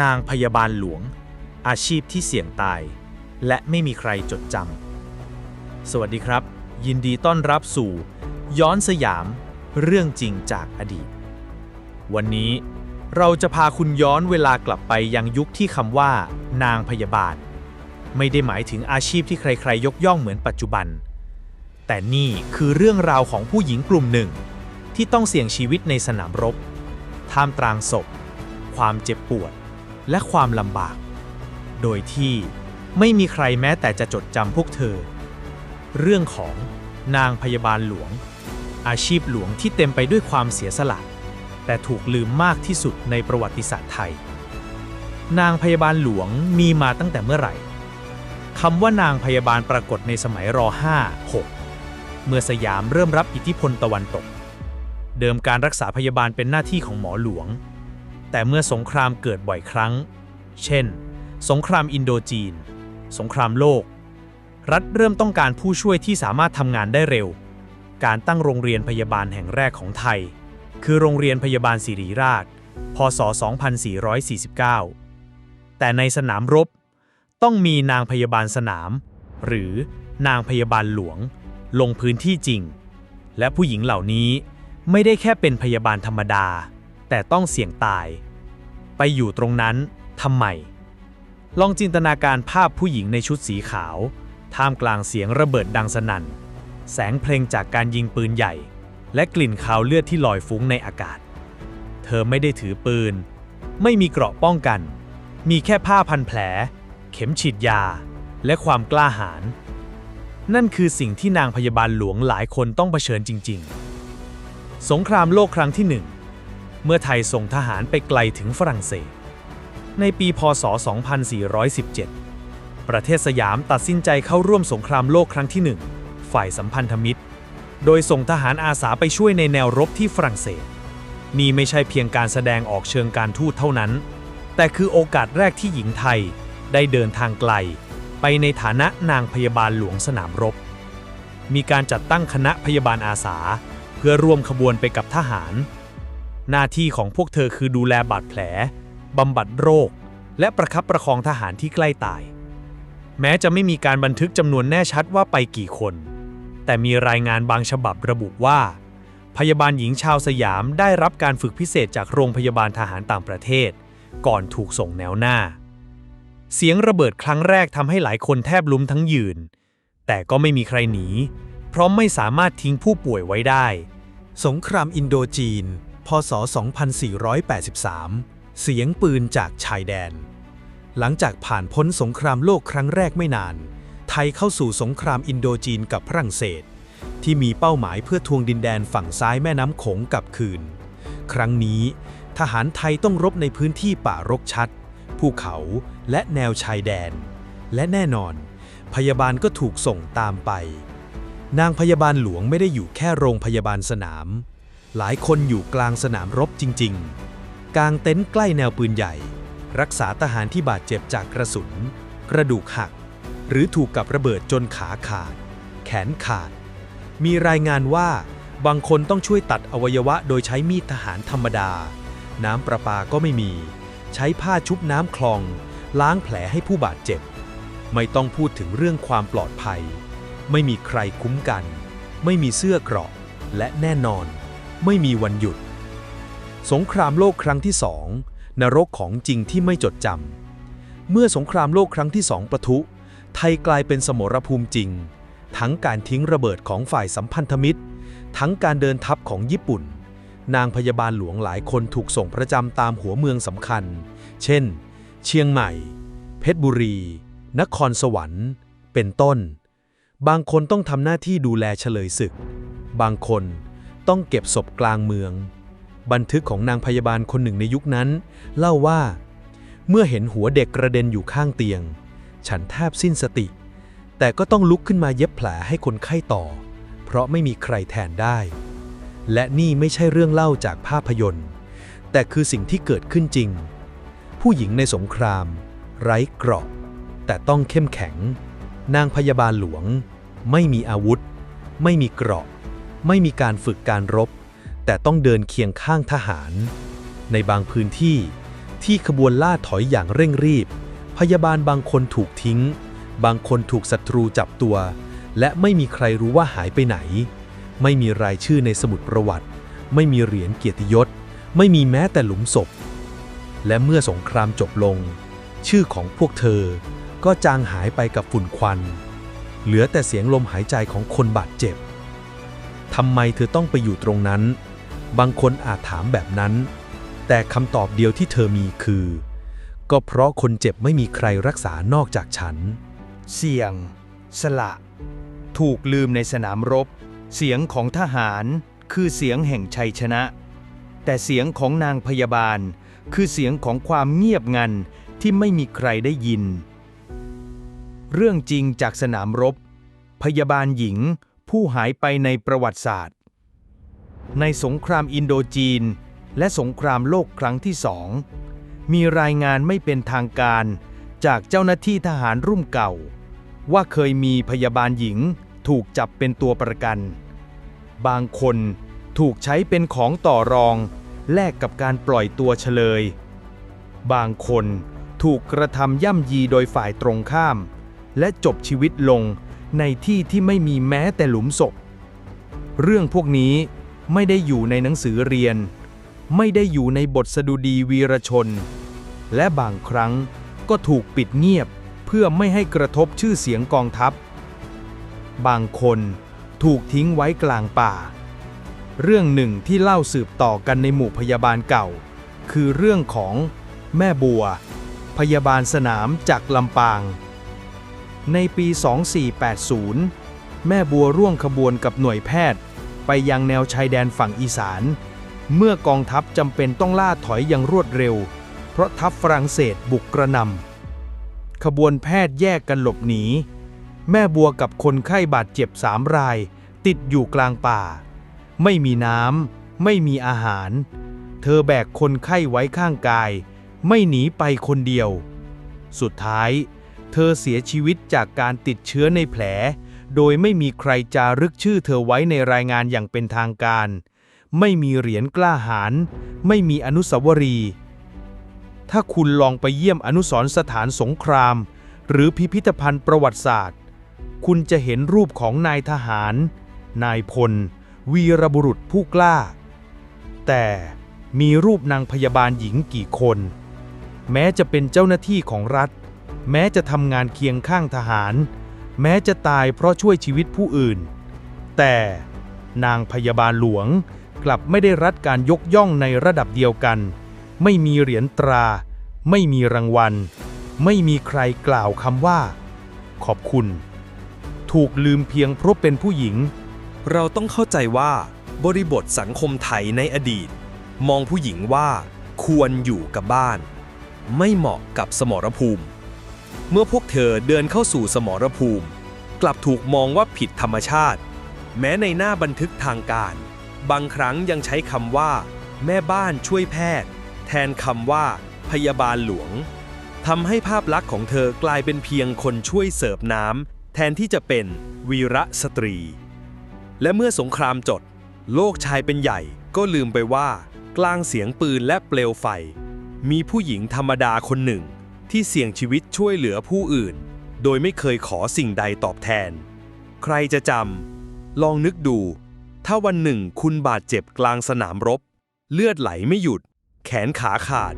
นางพยาบาลหลวง อาชีพที่เสี่ยงตาย และไม่มีใครจดจำ สวัสดีครับ ยินดีต้อนรับสู่ ย้อนสยาม เรื่องจริงจากอดีต วันนี้เราจะพาคุณย้อนเวลากลับไปยังยุคที่คำว่า นางพยาบาล ไม่ได้หมายถึงอาชีพที่ใครๆ ยกย่องเหมือนปัจจุบัน แต่นี่คือเรื่องราวของผู้หญิงกลุ่มหนึ่ง ที่ต้องเสี่ยงชีวิตในสนามรบ ท่ามกลางศพ ความเจ็บปวด และความลำบาก โดยที่ไม่มีใครแม้แต่จะจดจำพวกเธอ เรื่องของนางพยาบาลหลวง อาชีพหลวงที่เต็มไปด้วยความเสียสละ แต่ถูกลืมมากที่สุดในประวัติศาสตร์ไทย นางพยาบาลหลวงมีมาตั้งแต่เมื่อไหร่คำว่านางพยาบาลปรากฏในสมัยร 5 6 เมื่อสยามเริ่มรับอิทธิพลตะวันตก เดิมการรักษาพยาบาลเป็นหน้าที่ของหมอหลวง แต่เมื่อสงครามเกิดบ่อยครั้ง เช่น สงครามอินโดจีน สงครามโลก รัฐเริ่มต้องการผู้ช่วยที่สามารถทำงานได้เร็ว การตั้งโรงเรียนพยาบาลแห่งแรกของไทย คือโรงเรียนพยาบาลศิริราช พศ 2449 แต่ในสนามรบ ต้องมีนางพยาบาลสนาม หรือนางพยาบาลหลวง ลงพื้นที่จริง และผู้หญิงเหล่านี้ไม่ได้แค่เป็นพยาบาลธรรมดา แต่ต้องเสี่ยงตาย ไปอยู่ตรงนั้นทำไม ลองจินตนาการภาพผู้หญิงในชุดสีขาว ท่ามกลางเสียงระเบิดดังสนั่น แสงเพลงจากการยิงปืนใหญ่ และกลิ่นคาวเลือดที่ลอยฟุ้งในอากาศ เธอไม่ได้ถือปืน ไม่มีเกราะป้องกัน มีแค่ผ้าพันแผล เข็มฉีดยา และความกล้าหาญนั่นคือสิ่งที่นางพยาบาลหลวงหลายคนต้องเผชิญจริง ๆ สงครามโลกครั้งที่หนึ่ง เมื่อไทยส่งทหารไปไกลถึงฝรั่งเศส ในปีพศ 2417 ประเทศสยามตัดสินใจเข้าร่วมสงครามโลกครั้งที่หนึ่งฝ่ายสัมพันธมิตร โดยส่งทหารอาสาไปช่วยในแนวรบที่ฝรั่งเศส นี่ไม่ใช่เพียงการแสดงออกเชิงการทูตเท่านั้น แต่คือโอกาสแรกที่หญิงไทยได้เดินทางไกล ไปในฐานะนางพยาบาลหลวงสนามรบ มีการจัดตั้งคณะพยาบาลอาสา เพื่อร่วมขบวนไปกับทหาร หน้าที่ของพวกเธอคือดูแลบาดแผลบำบัดโรค และประคับประคองทหารที่ใกล้ตาย แม้จะไม่มีการบันทึกจำนวนแน่ชัดว่าไปกี่คน แต่มีรายงานบางฉบับระบุว่า พยาบาลหญิงชาวสยามได้รับการฝึกพิเศษจากโรงพยาบาลทหารต่างประเทศ ก่อนถูกส่งแนวหน้า เสียงระเบิดครั้งแรกทำให้หลายคนแทบล้มทั้งยืน แต่ก็ไม่มีใครหนี เพราะไม่สามารถทิ้งผู้ป่วยไว้ได้ สงครามอินโดจีน พศ 2483 เสียงปืนจากชายแดน หลังจากผ่านพ้นสงครามโลกครั้งแรกไม่นาน ไทยเข้าสู่สงครามอินโดจีนกับฝรั่งเศส ที่มีเป้าหมายเพื่อทวงดินแดนฝั่งซ้ายแม่น้ำโขงกลับคืน ครั้งนี้ ทหารไทยต้องรบในพื้นที่ป่ารกชัด ภูเขาและแนวชายแดน และแน่นอน พยาบาลก็ถูกส่งตามไป นางพยาบาลหลวงไม่ได้อยู่แค่โรงพยาบาลสนาม หลายคนอยู่กลางสนามรบจริง ๆกางเต็นท์ใกล้แนวปืนใหญ่ รักษาทหารที่บาดเจ็บจากกระสุน กระดูกหัก หรือถูกกับระเบิดจนขาขาด แขนขาด มีรายงานว่าบางคนต้องช่วยตัดอวัยวะโดยใช้มีดทหารธรรมดา น้ำประปาก็ไม่มี ใช้ผ้าชุบน้ำคลอง ล้างแผลให้ผู้บาดเจ็บ ไม่ต้องพูดถึงเรื่องความปลอดภัย ไม่มีใครคุ้มกัน ไม่มีเสื้อเกราะ และแน่นอน ไม่มีวันหยุด สงครามโลกครั้งที่สองนรกของจริงที่ไม่จดจำเมื่อสงครามโลกครั้งที่สองประทุ ไทยกลายเป็นสมรภูมิจริง ทั้งการทิ้งระเบิดของฝ่ายสัมพันธมิตร ทั้งการเดินทัพของญี่ปุ่น นางพยาบาลหลวงหลายคนถูกส่งประจำตามหัวเมืองสำคัญ เช่น เชียงใหม่ เพชรบุรี นครสวรรค์ เป็นต้น บางคนต้องทำหน้าที่ดูแลเฉลยศึก บางคน ต้องเก็บศพกลางเมือง บันทึกของนางพยาบาลคนหนึ่งในยุคนั้น เล่าว่า เมื่อเห็นหัวเด็กกระเด็นอยู่ข้างเตียง ฉันแทบสิ้นสติ แต่ก็ต้องลุกขึ้นมาเย็บแผลให้คนไข้ต่อ เพราะไม่มีใครแทนได้ และนี่ไม่ใช่เรื่องเล่าจากภาพยนตร์ แต่คือสิ่งที่เกิดขึ้นจริง ผู้หญิงในสงคราม ไร้เกราะ แต่ต้องเข้มแข็ง นางพยาบาลหลวง ไม่มีอาวุธ ไม่มีเกราะ ไม่มีการฝึกการรบ แต่ต้องเดินเคียงข้างทหาร ในบางพื้นที่ ที่ขบวนล่าถอยอย่างเร่งรีบ พยาบาลบางคนถูกทิ้ง บางคนถูกศัตรูจับตัว และไม่มีใครรู้ว่าหายไปไหน ไม่มีรายชื่อในสมุดประวัติ ไม่มีเหรียญเกียรติยศ ไม่มีแม้แต่หลุมศพ และเมื่อสงครามจบลง ชื่อของพวกเธอ ก็จางหายไปกับฝุ่นควัน เหลือแต่เสียงลมหายใจของคนบาดเจ็บ ทำไมเธอต้องไปอยู่ตรงนั้น บางคนอาจถามแบบนั้น แต่คำตอบเดียวที่เธอมีคือ ก็เพราะคนเจ็บไม่มีใครรักษานอกจากฉัน เสี่ยง สละ ถูกลืมในสนามรบ เสียงของทหารคือเสียงแห่งชัยชนะ แต่เสียงของนางพยาบาล คือเสียงของความเงียบงันที่ไม่มีใครได้ยิน เรื่องจริงจากสนามรบ พยาบาลหญิง ผู้หายไปในประวัติศาสตร์ ในสงครามอินโดจีน และสงครามโลกครั้งที่สอง มีรายงานไม่เป็นทางการจากเจ้าหน้าที่ทหารรุ่มเก่า ว่าเคยมีพยาบาลหญิงถูกจับเป็นตัวประกัน บางคนถูกใช้เป็นของต่อรองแลกกับการปล่อยตัวเฉลย บางคนถูกกระทำย่ำยีโดยฝ่ายตรงข้าม และจบชีวิตลง ในที่ที่ไม่มีแม้แต่หลุมศพ เรื่องพวกนี้ไม่ได้อยู่ในหนังสือเรียน ไม่ได้อยู่ในบทสดุดีวีรชน และบางครั้งก็ถูกปิดเงียบเพื่อไม่ให้กระทบชื่อเสียงกองทัพ บางคนถูกทิ้งไว้กลางป่า เรื่องหนึ่งที่เล่าสืบต่อกันในหมู่พยาบาลเก่า คือเรื่องของแม่บัว พยาบาลสนามจากลำปาง ในปี 2480 แม่บัวร่วมขบวนกับหน่วยแพทย์ ไปยังแนวชายแดนฝั่งอีสาน เมื่อกองทัพจำเป็นต้องล่าถอยอย่างรวดเร็ว เพราะทัพฝรั่งเศสบุกกระหนำขบวนแพทย์แยกกันหลบหนี แม่บัวกับคนไข้บาดเจ็บสามราย ติดอยู่กลางป่า ไม่มีน้ำไม่มีอาหาร เธอแบกคนไข้ไว้ข้างกาย ไม่หนีไปคนเดียว สุดท้าย เธอเสียชีวิตจากการติดเชื้อในแผล โดยไม่มีใครจารึกชื่อเธอไว้ในรายงานอย่างเป็นทางการ ไม่มีเหรียญกล้าหาญ ไม่มีอนุสาวรีย์ ถ้าคุณลองไปเยี่ยมอนุสรสถานสงคราม หรือพิพิธภัณฑ์ประวัติศาสตร์ คุณจะเห็นรูปของนายทหาร นายพล วีรบุรุษผู้กล้า แต่มีรูปนางพยาบาลหญิงกี่คน แม้จะเป็นเจ้าหน้าที่ของรัฐ แม้จะทำงานเคียงข้างทหาร แม้จะตายเพราะช่วยชีวิตผู้อื่น แต่นางพยาบาลหลวงกลับไม่ได้รับการยกย่องในระดับเดียวกัน ไม่มีเหรียญตรา ไม่มีรางวัล ไม่มีใครกล่าวคำว่า ขอบคุณ ถูกลืมเพียงเพราะเป็นผู้หญิง เราต้องเข้าใจว่า บริบทสังคมไทยในอดีต มองผู้หญิงว่า ควรอยู่กับบ้าน ไม่เหมาะกับสมรภูมิ เมื่อพวกเธอเดินเข้าสู่สมรภูมิ กลับถูกมองว่าผิดธรรมชาติ แม้ในหน้าบันทึกทางการ บางครั้งยังใช้คำว่า แม่บ้านช่วยแพทย์ แทนคำว่า พยาบาลหลวงทำให้ภาพลักษณ์ของเธอกลายเป็นเพียงคนช่วยเสิร์ฟน้ำแทนที่จะเป็นวีระสตรี และเมื่อสงครามจด โลกชายเป็นใหญ่ก็ลืมไปว่า กลางเสียงปืนและเปลวไฟ มีผู้หญิงธรรมดาคนหนึ่ง ที่เสี่ยงชีวิตช่วยเหลือผู้อื่น โดยไม่เคยขอสิ่งใดตอบแทน ใครจะจำลองนึกดู ถ้าวันหนึ่งคุณบาดเจ็บกลางสนามรบ เลือดไหลไม่หยุด แขนขาขาด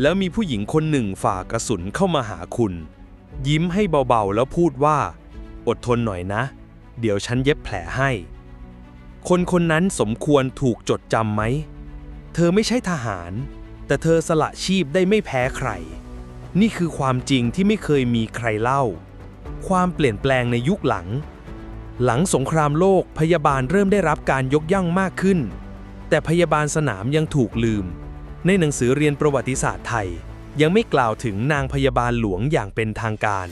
แล้วมีผู้หญิงคนหนึ่งฝ่ากระสุนเข้ามาหาคุณ ยิ้มให้เบาๆแล้วพูดว่า อดทนหน่อยนะ เดี๋ยวฉันเย็บแผลให้ คนคนนั้นสมควรถูกจดจำไหม เธอไม่ใช่ทหาร แต่เธอสละชีพได้ไม่แพ้ใคร นี่คือความจริงที่ไม่เคยมีใครเล่า ความเปลี่ยนแปลงในยุคหลัง หลังสงครามโลกพยาบาลเริ่มได้รับการยกย่องมากขึ้น แต่พยาบาลสนามยังถูกลืม ในหนังสือเรียนประวัติศาสตร์ไทย ยังไม่กล่าวถึงนางพยาบาลหลวงอย่างเป็นทางการ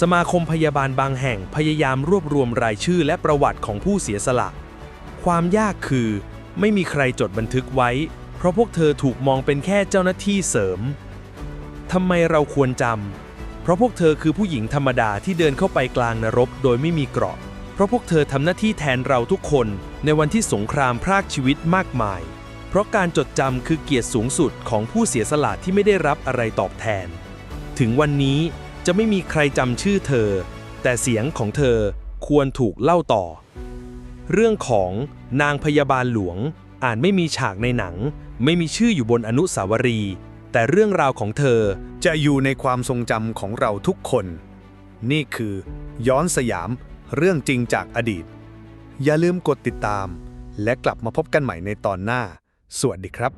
สมาคมพยาบาลบางแห่งพยายามรวบรวมรายชื่อและประวัติของผู้เสียสละ ความยากคือ ไม่มีใครจดบันทึกไว้ เพราะพวกเธอถูกมองเป็นแค่เจ้าหน้าที่เสริม ทำไมเราควรจำ เพราะพวกเธอคือผู้หญิงธรรมดาที่เดินเข้าไปกลางนรกโดยไม่มีเกราะ เพราะพวกเธอทำหน้าที่แทนเราทุกคนในวันที่สงครามพรากชีวิตมากมาย เพราะการจดจำคือเกียรติสูงสุดของผู้เสียสละที่ไม่ได้รับอะไรตอบแทน ถึงวันนี้จะไม่มีใครจำชื่อเธอ แต่เสียงของเธอควรถูกเล่าต่อ เรื่องของนางพยาบาลหลวงอ่านไม่มีฉากในหนัง ไม่มีชื่ออยู่บนอนุสาวรีย์ แต่เรื่องราวของเธอจะอยู่ในความทรงจำของเราทุกคน นี่คือ ย้อนสยามเรื่องจริงจากอดีต อย่าลืมกดติดตาม และกลับมาพบกันใหม่ในตอนหน้า สวัสดีครับ